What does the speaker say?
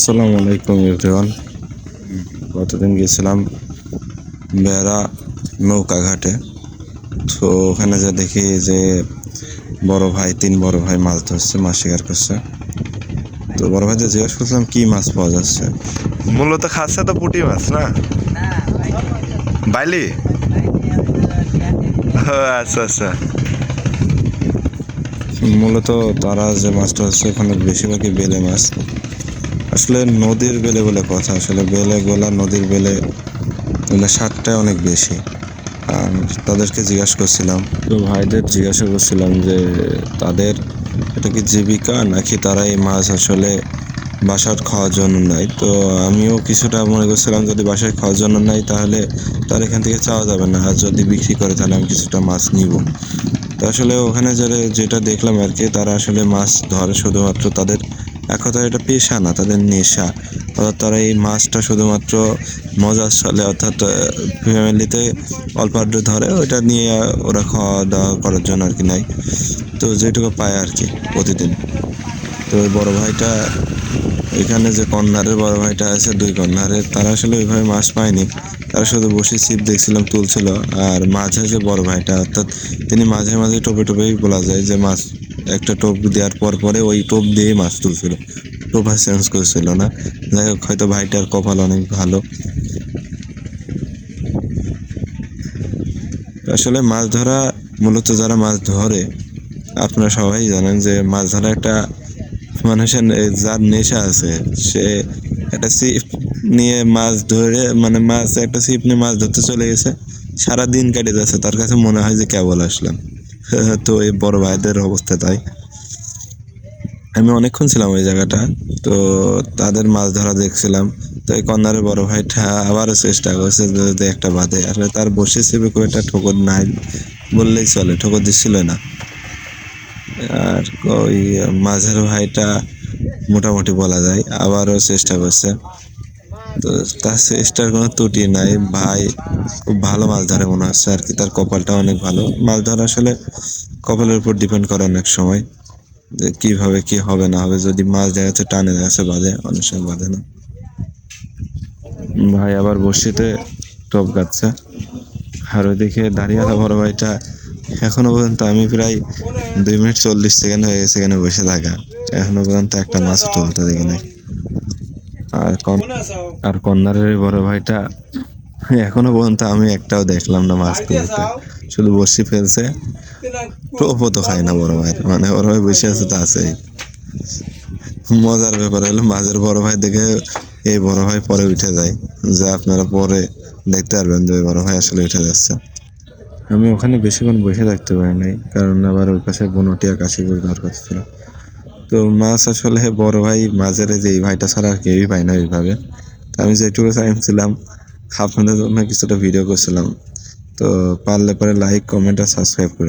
আসসালামু আলাইকুম এভরিওয়ান। গতদিন গেছিলাম বেড়া নৌকা ঘাটে। তো ওখানে যা দেখি যে বড় ভাই তিন বড় ভাই মাছ ধরছে মাছ শিকার করছে। তো বড় ভাইদের জিজ্ঞেস করছিলাম কি মাছ পাওয়া যাচ্ছে? মূলত খাচ্ছে তো পুঁটি মাছ না? বাইলি আচ্ছা আচ্ছা। মূলত তারা যে মাছটা হচ্ছে ওখানে বেশিরভাগই বেলে মাছ। আসলে নদীর বেলে বলে কথা, আসলে বেলে গোলা নদীর বেলে, এগুলো স্বাদটা অনেক বেশি। আর তাদেরকে জিজ্ঞাসা করছিলাম, তো ভাইদের জিজ্ঞাসা করছিলাম যে তাদের এটা কি জীবিকা নাকি তারা এই মাছ আসলে বাসার খাওয়ার জন্য নাই তো আমিও কিছুটা মনে করছিলাম যদি বাসায় খাওয়ার জন্য নাই তাহলে তার এখান থেকে চাওয়া যাবে না, আর যদি বিক্রি করে তাহলে আমি কিছুটা মাছ নিব। তো আসলে ওখানে যারা যেটা দেখলাম আর কি, তারা আসলে মাছ ধরে শুধুমাত্র তাদের এক কথা এটা পেশা না, তাদের নেশা। অর্থাৎ তারা এই মাছটা শুধুমাত্র মজার ছলে অর্থাৎ ফ্যামিলিতে অল্প আড্ডু ধরে, ওইটা নিয়ে ওরা খাওয়া দাওয়া করার জন্য আর কি নাই তো যেটুকু পায় আর কি প্রতিদিন। তো ওই বড় ভাইটা, এখানে যে কর্নারের বড় ভাইটা আছে, দুই কর্নারের তারা আসলে ওইভাবে মাছ পায়নি। তারা শুধু বসে ছিপ দেখছিলাম, তুলছিল। আর মাঝে যে বড় ভাইটা, অর্থাৎ তিনি মাঝে মাঝে টোপে টোপেই বলা যায় যে মাছ একটা টোপ দেওয়ার পর পরে ওই টোপ দিয়েই মাছ তুলছিল। টোপ আর চেঞ্জ করছিল না। যাই হোক, হয়তো ভাইটার কপাল অনেক ভালো। আসলে মাছ ধরা, মূলত যারা মাছ ধরে, আপনারা সবাই জানেন যে মাছ ধরা একটা মানুষের যার নেশা আছে। সে একটা ছিপ নিয়ে মাছ ধরে মানে মাছ, একটা ছিপ নিয়ে মাছ ধরতে চলে গেছে। সারা দিন কেটে যাচ্ছে। তার কাছে মনে হয় যে কেবল আসলাম। তো এই বড় ভাইদের অবস্থা তাই। আমি অনেকক্ষণ ছিলাম ওই জায়গাটা, তো তাদের মাছ ধরা দেখছিলাম। তো এই কন্যারের বড় ভাইটা আবারও চেষ্টা করছে যদি একটা বাঁধে। আসলে তার বসে ছিপে খুব একটা ঠোকর নাই বললেই চলে, ঠোকর দিচ্ছিল না। আর ওই মাঝের ভাইটা মোটামুটি বলা যায়, আবারও চেষ্টা করছে। তো তার চেষ্টার কোনো ত্রুটি নাই। ভাই খুব ভালো মাছ ধরে মনে হচ্ছে আর কি। তার কপালটা অনেক ভালো। মাছ ধরা আসলে কপালের উপর ডিপেন্ড করে অনেক সময়। যে কীভাবে কি হবে না হবে। যদি মাছ দেখা যাচ্ছে, টানে দেখা যাচ্ছে, বাঁধে, অনেক সময় বাঁধে না। ভাই আবার বসিতে টপ গাচ্ছে। আর ওইদিকে দাঁড়িয়ে বড় ভাইটা এখনও পর্যন্ত আমি প্রায় দুই মিনিট চল্লিশ সেকেন্ড হয়ে গেছে এখানে বসে থাকা। এখনও পর্যন্ত একটা মাছ তুলতে দেখি নাই। আর আর কন্যারের বড় ভাইটা এখনও পর্যন্ত আমি একটাও দেখলাম না মাছ তুলতে। শুধু বসি ফেলছে। টোপও তো খায় না বড় ভাই। মানে বড় ভাই বসে আছে তো আছেই। মজার ব্যাপার হলো মাঝের বড় ভাই দেখে এই বড় ভাই পরে উঠে যায়। যা আপনারা পরে দেখতে পারবেন যে ওই বড় ভাই আসলে উঠে যাচ্ছে। আমি ওখানে বেশিক্ষণ বসে থাকতে পারি নাই কারণ আবার ওই পাশে বনটিয়া কাশিপুর দরকার ছিল। তো মাছ আসলে বড় ভাই, মাঝের যে এই ভাইটা ছাড়া আর কেউই পাই না ওইভাবে। তো আমি যেটুকু চাইছিলাম আপনাদের জন্য কিছুটা ভিডিও করছিলাম। তো পারলে পরে লাইক কমেন্ট আর সাবস্ক্রাইব করে